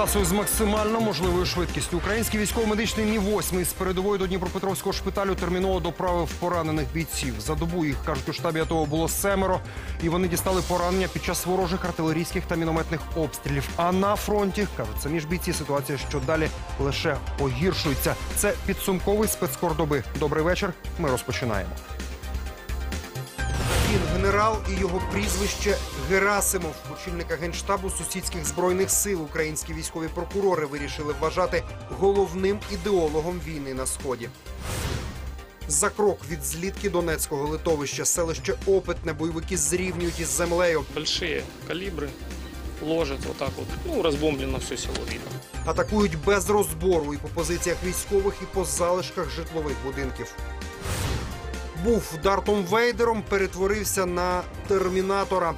Трасою з максимально можливою швидкістю. Український військово-медичний Мі-8 з передової до Дніпропетровського шпиталю терміново доправив поранених бійців. За добу їх кажуть у штабі АТО було семеро, і вони дістали поранення під час ворожих артилерійських та мінометних обстрілів. А на фронті кажуть самі ж бійці, ситуація що далі лише погіршується. Це підсумковий спецкор доби. Добрий вечір. Ми розпочинаємо. Він генерал і його прізвище Герасимов, очільника генштабу сусідських збройних сил. Українські військові прокурори вирішили вважати головним ідеологом війни на сході. За крок від злітки Донецького литовища селище Опитне бойовики зрівнюють із землею. большие калибры ложат вот так вот. Ну, разбомблено все село видно. Атакують без розбору і по позиціях військових, і по залишках житлових будинків. Був Дартом Вейдером, перетворився на термінатора.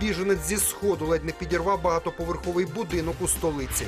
Біженець зі сходу ледь не підірвав багатоповерховий будинок у столиці.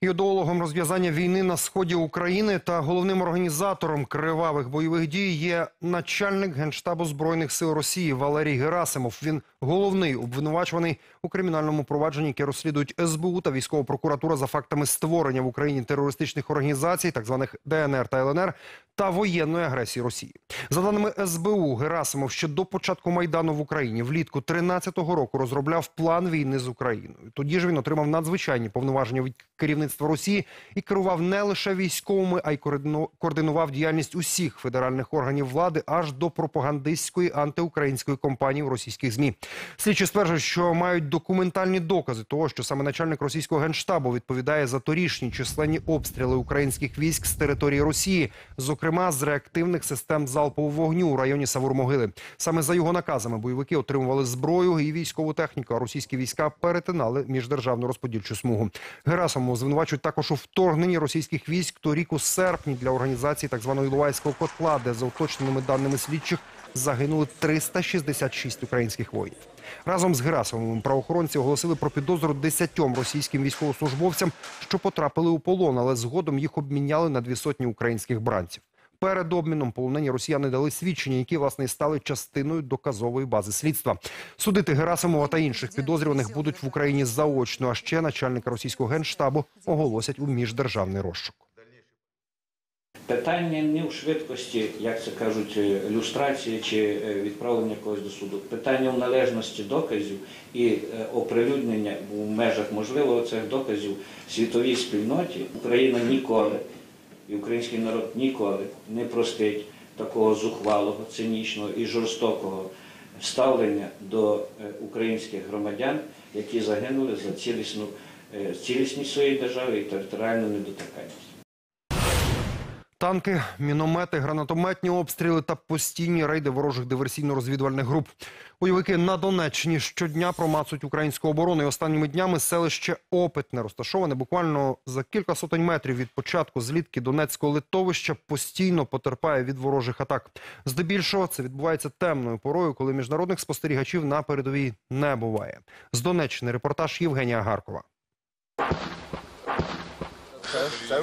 Ідеологом розв'язання війни на сході України та головним організатором кривавих бойових дій є начальник генштабу збройних сил Росії Валерій Герасимов. Він головний обвинувачуваний у кримінальному провадженні, яке розслідують СБУ та військова прокуратура за фактами створення в Україні терористичних організацій, так званих ДНР та ЛНР, та воєнної агресії Росії. За даними СБУ, Герасимов ще до початку майдану в Україні влітку 13-го року розробляв план війни з Україною. Тоді ж він отримав надзвичайні повноваження від керівництва Росії і керував не лише військовими, а й координу- координував діяльність усіх федеральних органів влади аж до пропагандистської антиукраїнської кампанії в російських змі. Слідчі стверджують, що мають документальні докази того, що саме начальник російського генштабу відповідає за торішні численні обстріли українських військ з території Росії, зокрема з реактивних систем залпового вогню у районі Савур-Могили. Саме за його наказами бойовики отримували зброю і військову техніку, а російські війська перетинали міждержавну розподільчу смугу. Герасимов звинувачують також у вторгненні російських військ торік у серпні для організації так званого Іловайського котла, де за уточненими даними слідчих загинули 366 українських воїнів. Разом з Герасимовим правоохоронці оголосили про підозру 10 російським військовослужбовцям, що потрапили у полон, але згодом їх обміняли на дві сотні українських бранців. Перед обміном полонені росіяни дали свідчення, які власне стали частиною доказової бази слідства. Судити Герасимова та інших підозрюваних будуть в Україні заочно. А ще начальника російського генштабу оголосять у міждержавний розшук. Питання не в швидкості, як це кажуть, е, люстрації чи е, відправлення когось до суду. Питання в належності доказів і е, оприлюднення в межах можливого цих доказів світовій спільноті. Україна ніколи і український народ ніколи не простить такого зухвалого, цинічного і жорстокого ставлення до е, українських громадян, які загинули за е, цілісність своєї держави і територіальну недоторканність. Танки, міномети, гранатометні обстріли та постійні рейди ворожих диверсійно-розвідувальних груп. Бойовики на Донеччині щодня промацують українську оборону. І останніми днями селище Опитне розташоване буквально за кілька сотень метрів від початку злітки Донецького литовища постійно потерпає від ворожих атак. Здебільшого це відбувається темною порою, коли міжнародних спостерігачів на передовій не буває. З Донеччини репортаж Євгенія Гаркова.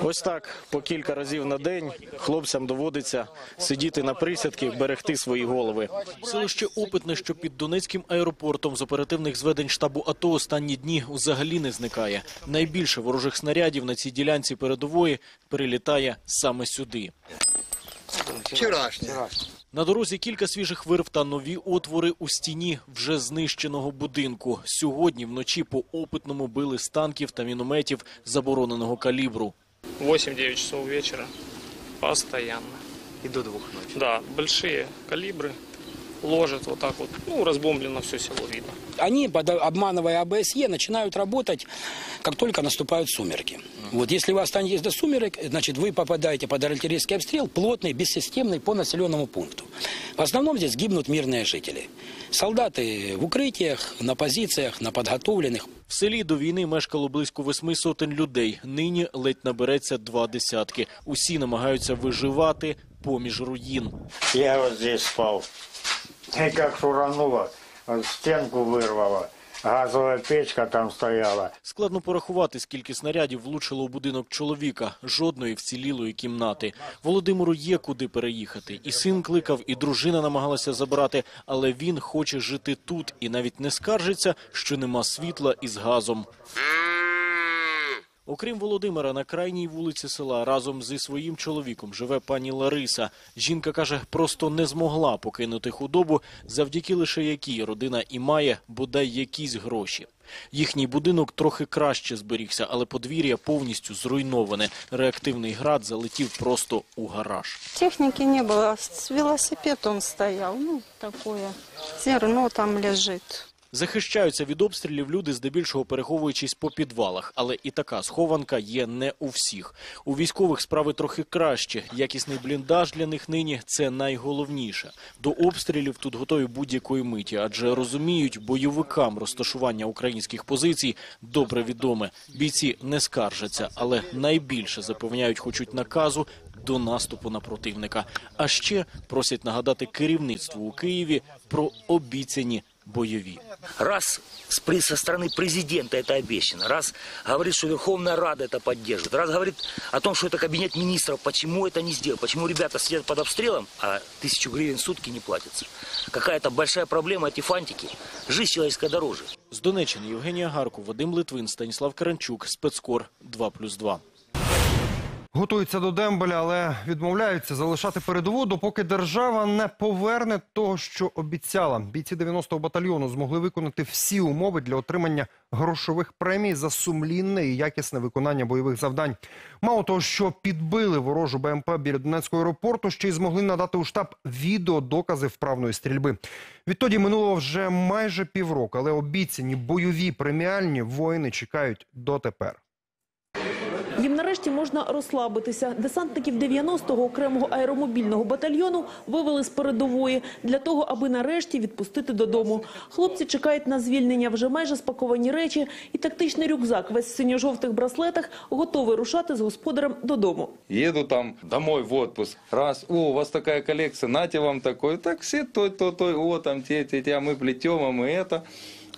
Ось так по кілька разів на день хлопцям доводиться сидіти на присядки, берегти свої голови. Селище Опитне, що під Донецьким аеропортом з оперативних зведень штабу АТО останні дні взагалі не зникає. Найбільше ворожих снарядів на цій ділянці передової прилітає саме сюди. Вчорашнє. На дорозі кілька свіжих вирв та нові отвори у стіні вже знищеного будинку. Сьогодні вночі по опитному били з танків та мінометів забороненого калібру. 8-9 часов вечора. Постоянно. І до двох ночі. Да, Великі калибры ложат вот так вот. Ну, разбомблено все село видно. Они, под- обманывая АБСЕ, начинают работать, как только наступают сумерки. Вот если вы останетесь до сумерек, значит, вы попадаете под артиллерийский обстрел, плотный, бессистемный, по населенному пункту. В основном здесь гибнут мирные жители. Солдаты в укрытиях, на позициях, на подготовленных. В селі до війни мешкало близько восьми сотень людей. Нині ледь набереться два десятки. Усі намагаються виживати поміж руїн. Я вот здесь спал. И как шурануло, вот стенку вырвало. газовая печка там стояла. Складно порахувати, скільки снарядів влучило у будинок чоловіка. Жодної вцілілої кімнати. Володимиру є куди переїхати. І син кликав, і дружина намагалася забрати, але він хоче жити тут і навіть не скаржиться, що нема світла із газом. Окрім Володимира, на крайній вулиці села разом зі своїм чоловіком живе пані Лариса. Жінка каже, просто не змогла покинути худобу, завдяки лише якій родина і має бодай якісь гроші. Їхній будинок трохи краще зберігся, але подвір'я повністю зруйноване. Реактивний град залетів просто у гараж. Техники не было, с- велосипед он стоял, ну, такое, зерно там лежит. Захищаються від обстрілів люди, здебільшого переховуючись по підвалах. Але і така схованка є не у всіх. У військових справи трохи краще. Якісний бліндаж для них нині – це найголовніше. До обстрілів тут готові будь-якої миті, адже розуміють, бойовикам розташування українських позицій добре відоме. Бійці не скаржаться, але найбільше запевняють, хочуть наказу до наступу на противника. А ще просять нагадати керівництву у Києві про обіцяні бойові. Раз с при- со стороны президента это обещано, раз говорит, что Верховная Рада это поддерживает, раз говорит о том, что это кабинет министров, почему это не сделал, почему ребята сидят под обстрелом, а тысячу гривен в сутки не платится. Какая-то большая проблема эти фантики. Жизнь человеческая дороже. З Донеччини Євгенія Гарку, Вадим Литвин, Станіслав Каранчук, Спецкор 2+,2. Готуються до дембеля, але відмовляються залишати передову, допоки держава не поверне того, що обіцяла. Бійці 90-го батальйону змогли виконати всі умови для отримання грошових премій за сумлінне і якісне виконання бойових завдань. Мало того, що підбили ворожу БМП біля Донецького аеропорту, ще й змогли надати у штаб відеодокази вправної стрільби. Відтоді минуло вже майже півроку, але обіцяні бойові преміальні воїни чекають дотепер. Їм нарешті можна розслабитися. Десантників 90-го окремого аеромобільного батальйону вивели з передової для того, аби нарешті відпустити додому. Хлопці чекають на звільнення, вже майже спаковані речі і тактичний рюкзак весь в синьо-жовтих браслетах готовий рушати з господарем додому. Еду там домой в отпуск. Раз, о, у вас такая коллекция, нате вам такой. Так все то, то, то, о, там те, те, те, а мы плетем, а мы это.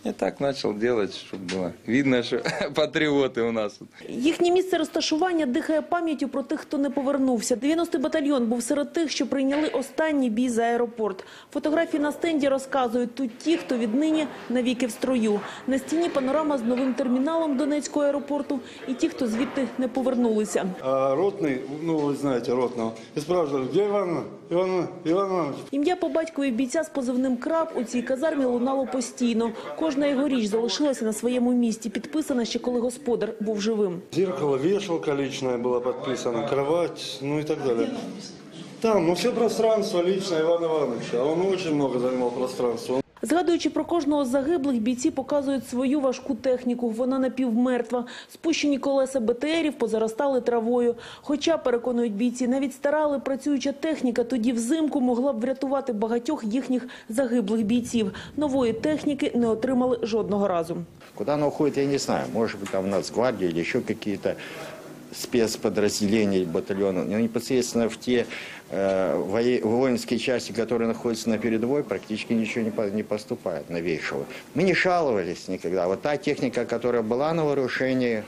И так начал делать, чтобы было видно, что патриоты у нас. Їхнє місце розташування дихає пам'яттю про тих, хто не повернувся. 90-й батальйон був серед тих, що прийняли останній бій за аеропорт. Фотографії на стенді розказують, тут ті, хто віднині навіки в строю. На стіні панорама з новим терміналом Донецького аеропорту і ті, хто звідти не повернулися. А ротный, ну вы знаете ротного, и спрашивают, где Иван, Иван, Иван Иванович? Ім'я по батькові бійця з позивним «Краб» у цій казармі лунало постійно. Кожна його річ залишилася на своєму місці, підписана ще коли господар був живим. Зеркало, вішалка лічна була підписана, кровать, ну і так далі. Там, ну все пространство лічне Івана Івановича, он очень много займав пространства. Згадуючи про кожного з загиблих, бійці показують свою важку техніку. Вона напівмертва. Спущені колеса БТРів позаростали травою. Хоча, переконують бійці, навіть стара, але працююча техніка тоді взимку могла б врятувати багатьох їхніх загиблих бійців. Нової техніки не отримали жодного разу. Куда она уходит, я не знаю. Быть, там Нацгвардия или еще какие-то спецподразделения батальона. Но непосредственно в те э, воинские части, которые находятся на передовой, практически ничего не, по- не поступает новейшего. Мы не жаловались никогда. Вот та техника, которая была на вооружении,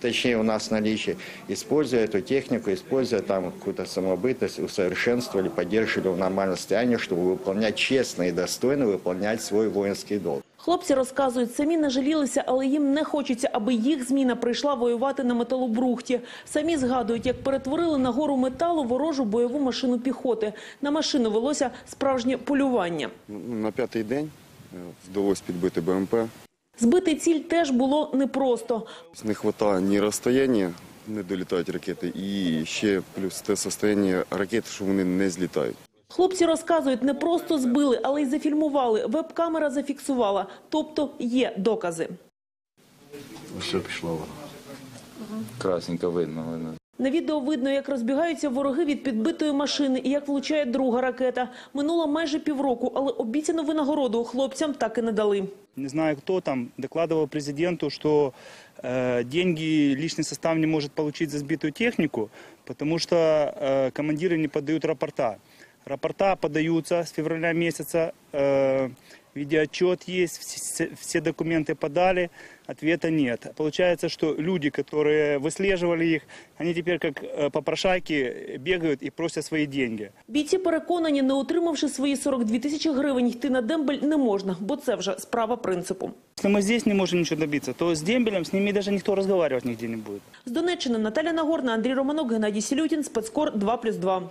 точнее у нас в наличии, используя эту технику, используя там какую-то самобытность, усовершенствовали, поддерживали в нормальном состоянии, чтобы выполнять честно и достойно выполнять свой воинский долг. Хлопці розказують, самі не жалілися, але їм не хочеться, аби їх зміна прийшла воювати на металобрухті. Самі згадують, як перетворили на гору металу ворожу бойову машину піхоти. На машину велося справжнє полювання. На п'ятий день е, вдалося підбити БМП. Збити ціль теж було непросто. Не вистачає ні розстояння, не долітають ракети, і ще плюс те состояння ракет, що вони не злітають. Хлопці розказують, не просто збили, але й зафільмували. Веб-камера зафіксувала. Тобто є докази. Все пішло. Красненько видно. видно. На відео видно, як розбігаються вороги від підбитої машини і як влучає друга ракета. Минуло майже півроку, але обіцяну винагороду хлопцям так і не дали. не знаю кто там, докладывал президенту, что э, деньги личный состав не может получить за сбитую технику, потому что э, командиры не подают рапорта. Рапорта подаются с февраля месяца, э, видеоотчет есть, все, все документы подали, ответа нет. Получается, что люди, которые выслеживали их, они теперь как э, попрошайки бегают и просят свои деньги. Бійці переконані, не отримавши свої 42 тисячі гривень, йти на дембель не можна, бо це вже справа принципу. Если мы здесь не можем ничего добиться, то с дембелем с ними даже никто разговаривать нигде не будет. З Донеччини Наталя Нагорна, Андрій Романок, Геннадій Сілютін, Спецкор 2+,2.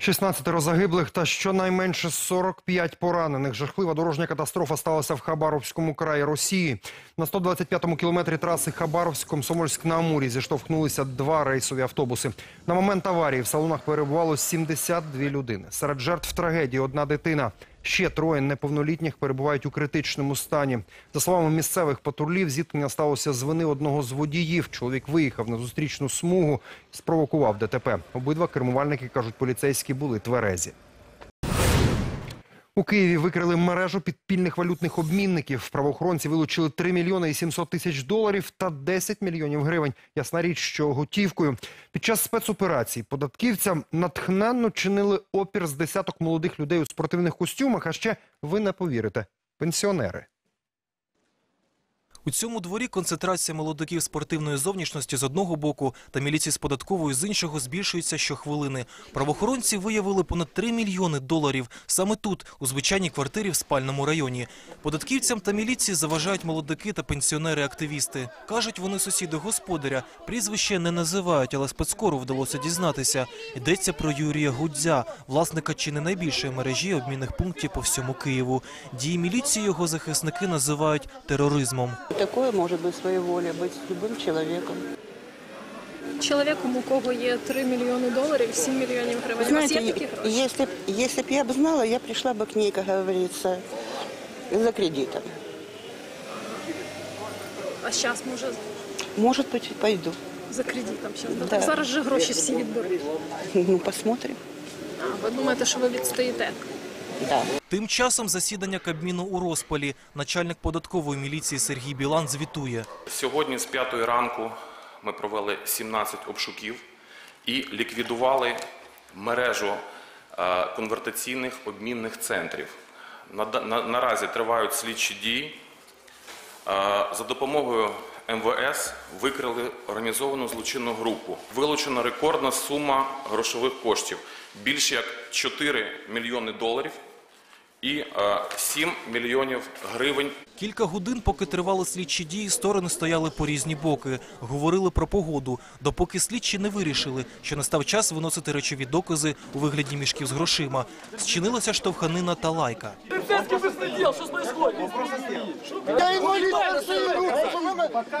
16 загиблих та щонайменше 45 поранених. Жахлива дорожня катастрофа сталася в Хабаровському краї Росії. На 125-му кілометрі траси Хабаровськ-Комсомольськ на Амурі зіштовхнулися два рейсові автобуси. На момент аварії в салонах перебувало 72 людини. Серед жертв трагедії одна дитина. Ще троє неповнолітніх перебувають у критичному стані. За словами місцевих патрулів, зіткнення сталося з вини одного з водіїв. Чоловік виїхав на зустрічну смугу, спровокував ДТП. Обидва кермувальники, кажуть, поліцейські були тверезі. У Києві викрили мережу підпільних валютних обмінників. Правоохоронці вилучили 3 мільйони і 700 тисяч доларів та 10 мільйонів гривень. Ясна річ, що готівкою. Під час спецоперації податківцям натхненно чинили опір з десяток молодих людей у спортивних костюмах, а ще, ви не повірите, пенсіонери. У цьому дворі концентрація молодиків спортивної зовнішності з одного боку та міліції з податкової з іншого збільшується щохвилини. Правоохоронці виявили понад 3 мільйони доларів саме тут, у звичайній квартирі в спальному районі. Податківцям та міліції заважають молодики та пенсіонери-активісти. Кажуть, вони сусіди господаря. Прізвище не називають, але спецкору вдалося дізнатися. Йдеться про Юрія Гудзя, власника чи не найбільшої мережі обмінних пунктів по всьому Києву. Дії міліції його захисники називають тероризмом Такое может быть своеволие, быть с любым человеком. Чоловіком, у кого є 3 мільйони доларів, 7 мільйонів гривень. Вы У вас є знаете, такі гроші? если, б- если бы я бы знала, я пришла бы к ней, как говорится, за кредитом. А зараз, може, Может быть, пойду. за кредитом. Щас, да? Да. Так зараз же гроші всі відберуть. Ну, посмотрим. А, ви думаєте, що ви відстоїте? Да. Тим часом засідання Кабміну у розпалі. Начальник податкової міліції Сергій Білан звітує. Сьогодні з п'ятої ранку ми провели 17 обшуків і ліквідували мережу е, конвертаційних обмінних центрів. На- на- Наразі тривають слідчі дії. Е, За допомогою МВС викрили організовану злочинну групу. Вилучена рекордна сума грошових коштів більше як 4 мільйони доларів і е, 7 мільйонів гривень Кілька годин, поки тривали слідчі дії, сторони стояли по різні боки, говорили про погоду, допоки слідчі не вирішили, що настав час виносити речові докази у вигляді мішків з грошима. Зчинилася штовханина та лайка. Полицейский беспредел, что происходит? Я інвалід першої групи.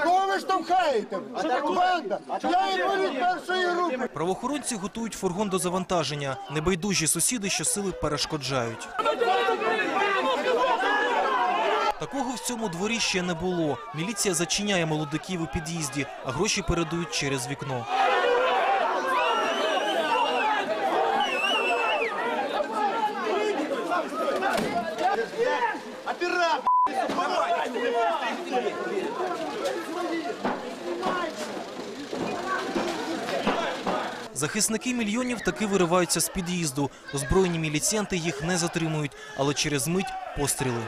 Кого ви штовхаєте? Банда. Я інвалід першої групи. Правоохоронці готують фургон до завантаження. Небайдужі сусіди щосили перешкоджають. Такого в цьому дворі ще не було. Міліція зачиняє молодиків у під'їзді, а гроші передають через вікно. Захисники мільйонів таки вириваються з під'їзду. Озброєні міліціянти їх не затримують, але через мить постріли.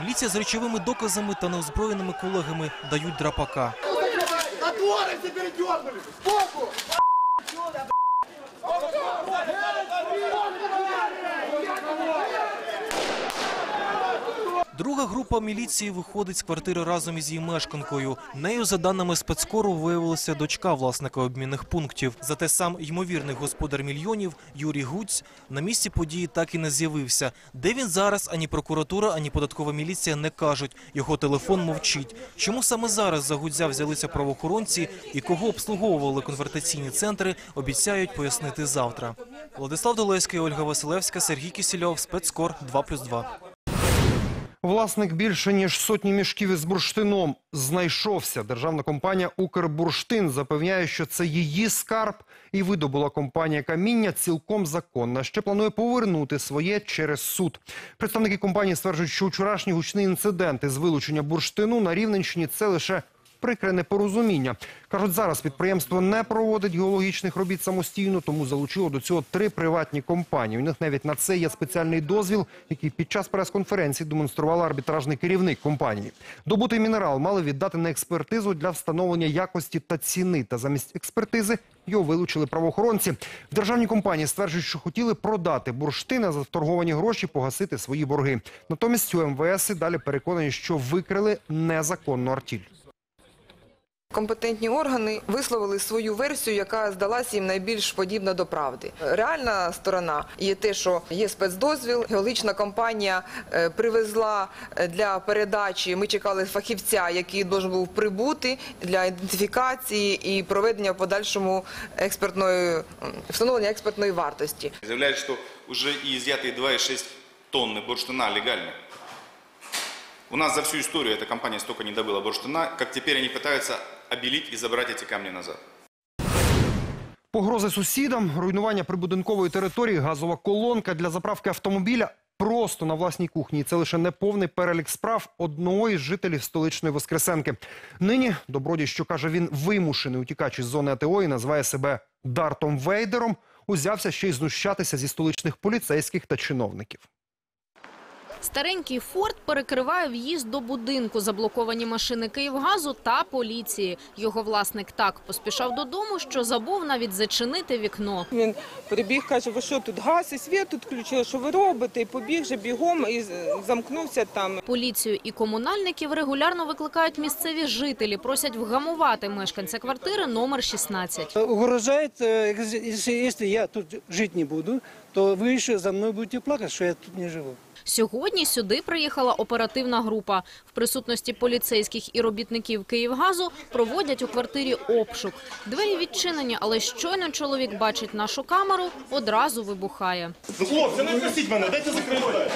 Міліція з речовими доказами та неозброєними колегами дають драпака. Боку. Друга група міліції виходить з квартири разом із її мешканкою. Нею, за даними спецкору, виявилася дочка власника обмінних пунктів. Зате сам ймовірний господар мільйонів Юрій Гуць на місці події так і не з'явився. Де він зараз, ані прокуратура, ані податкова міліція не кажуть. Його телефон мовчить. Чому саме зараз за Гудзя взялися правоохоронці і кого обслуговували конвертаційні центри, обіцяють пояснити завтра. Владислав Долеський, Ольга Василевська, Сергій Кісільов, спецкор 2+,2. Власник більше ніж сотні мішків із бурштином знайшовся. Державна компанія «Укрбурштин» запевняє, що це її скарб і видобула компанія каміння цілком законна. Ще планує повернути своє через суд. Представники компанії стверджують, що вчорашній гучний інцидент із вилучення бурштину на Рівненщині – це лише Прикре непорозуміння. Кажуть, зараз підприємство не проводить геологічних робіт самостійно, тому залучило до цього три приватні компанії. У них навіть на це є спеціальний дозвіл, який під час прес-конференції демонструвала арбітражний керівник компанії. Добутий мінерал мали віддати на експертизу для встановлення якості та ціни. Та замість експертизи його вилучили правоохоронці. В державній компанії стверджують, що хотіли продати бурштин, а за торговані гроші погасити свої борги. Натомість у МВС і далі переконані, що викрили незаконну артіль. Компетентні органи висловили свою версію, яка здалася їм найбільш подібна до правди. Реальна сторона є те, що є спецдозвіл. Геологічна компанія е, привезла е, для передачі. Ми чекали фахівця, який должен був прибути для ідентифікації і проведення в подальшому експертної м, встановлення експертної вартості. Заявляют, что уже и изъятые 2,6 тонны бурштина легальны. У нас за всю историю эта компания столько не добыла бурштина, как теперь они пытаются обелить и забрать эти камни назад. Погрози сусідам, руйнування прибудинкової території, газова колонка для заправки автомобіля просто на власній кухні. І це лише неповний перелік справ одного із жителів столичної Воскресенки. Нині Добродій, що каже, він вимушений утікач із зони АТО і називає себе Дартом Вейдером, узявся ще й знущатися зі столичних поліцейських та чиновників. Старенький форт перекриває в'їзд до будинку, заблоковані машини Київгазу та поліції. Його власник так поспішав додому, що забув навіть зачинити вікно. Він прибіг, каже, ви що тут газ і світ тут включили, що ви робите? І побіг же бігом і замкнувся там. Поліцію і комунальників регулярно викликають місцеві жителі, просять вгамувати мешканця квартири номер 16. Угрожает, э, если, если я тут жить не буду, то вы еще за мной будете плакать, что я тут не живу. Сьогодні сюди приїхала оперативна група. В присутності поліцейських і робітників Київгазу проводять у квартирі обшук. Двері відчинені, але щойно чоловік бачить нашу камеру, одразу вибухає. Ну, хлопці, не просіть мене, дайте закрити.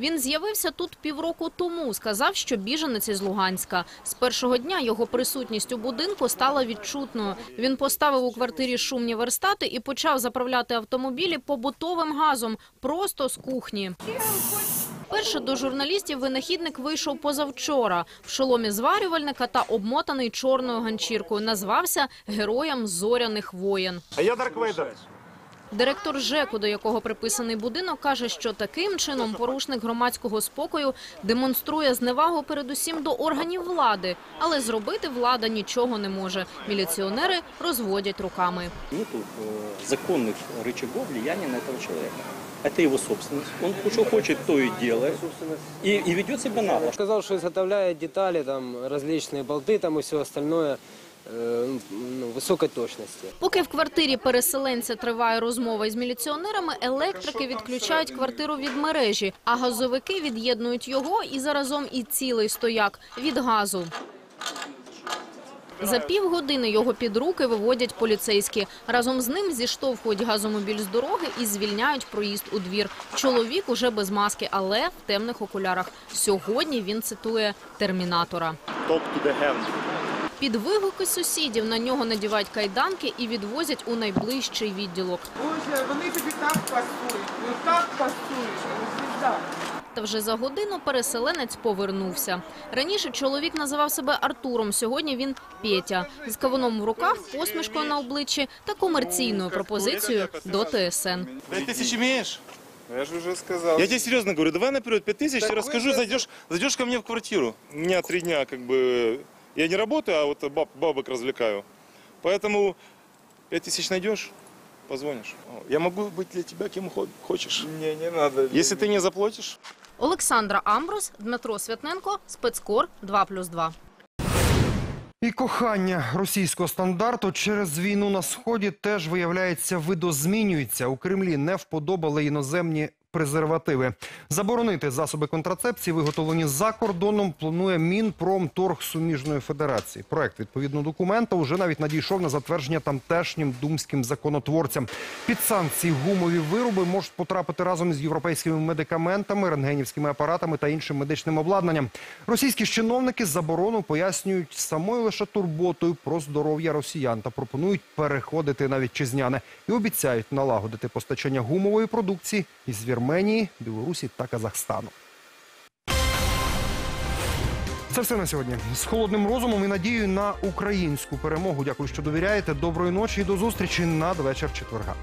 Він з'явився тут півроку тому. Сказав, що біженець із Луганська. З першого дня його присутність у будинку стала відчутною. Він поставив у квартирі шумні верстати і почав заправляти автомобілі побутовим газом просто з кухні. Перше до журналістів винахідник вийшов позавчора в шоломі зварювальника та обмотаний чорною ганчіркою. Назвався героєм зоряних воєн. А я Дарк Вейдер. Директор ЖЕКу, до якого приписаний будинок, каже, що таким чином порушник громадського спокою демонструє зневагу передусім до органів влади, але зробити влада нічого не може. Міліціонери розводять руками. Нету э, законных рычагов влияния на этого человека. Это его собственность. Он что хочет, то и делает. И, и ведет себя нагло. Сказал, что изготовляет детали, там, различные болты там и все остальное э, ну, высокой точности. Поки в квартирі переселенця триває розмова із міліціонерами, електрики відключають квартиру від мережі, а газовики від'єднують його і заразом і цілий стояк від газу. За півгодини його під руки виводять поліцейські. Разом з ним зіштовхують газомобіль з дороги і звільняють проїзд у двір. Чоловік уже без маски, але в темних окулярах. Сьогодні він цитує термінатора. The hand. Під вигуки сусідів на нього надівають кайданки і відвозять у найближчий відділок. Боже, вони тобі так пасують, ну так пасують, ну звізда. Та вже за годину переселенець повернувся. Раніше чоловік називав себе Артуром, сьогодні він Петя. З кавуном в руках, посмішкою на обличчі та комерційною пропозицією до ТСН. Пять тысяч имеешь? Я же уже сказал. Я тебе серьезно говорю, давай наперед пять тысяч, я расскажу, зайдешь, зайдешь ко мне в квартиру. У меня три дня, как бы, я не работаю, а вот баб, бабок развлекаю. Поэтому пять тысяч найдешь, позвонишь. Я могу быть для тебя кем хо- хочешь. Не, не надо. Если ты не заплатишь, Олександра Амброс, Дмитро Святненко, спецкор 2+,2. І кохання російського стандарту через війну на сході теж виявляється видозмінюється. У Кремлі не вподобали іноземні презервативи. Заборонити засоби контрацепції, виготовлені за кордоном, планує Мінпромторг суміжної федерації. Проект відповідного документа вже навіть надійшов на затвердження тамтешнім думським законотворцям. Під санкції гумові вироби можуть потрапити разом із європейськими медикаментами, рентгенівськими апаратами та іншим медичним обладнанням. Російські чиновники заборону пояснюють самою лише турботою про здоров'я росіян та пропонують переходити на вітчизняне і обіцяють налагодити постачання гумової продукції із Вірменії, Білорусі та Казахстану. Це все на сьогодні. З холодним розумом і надією на українську перемогу. Дякую, що довіряєте. Доброї ночі і до зустрічі надвечір четверга.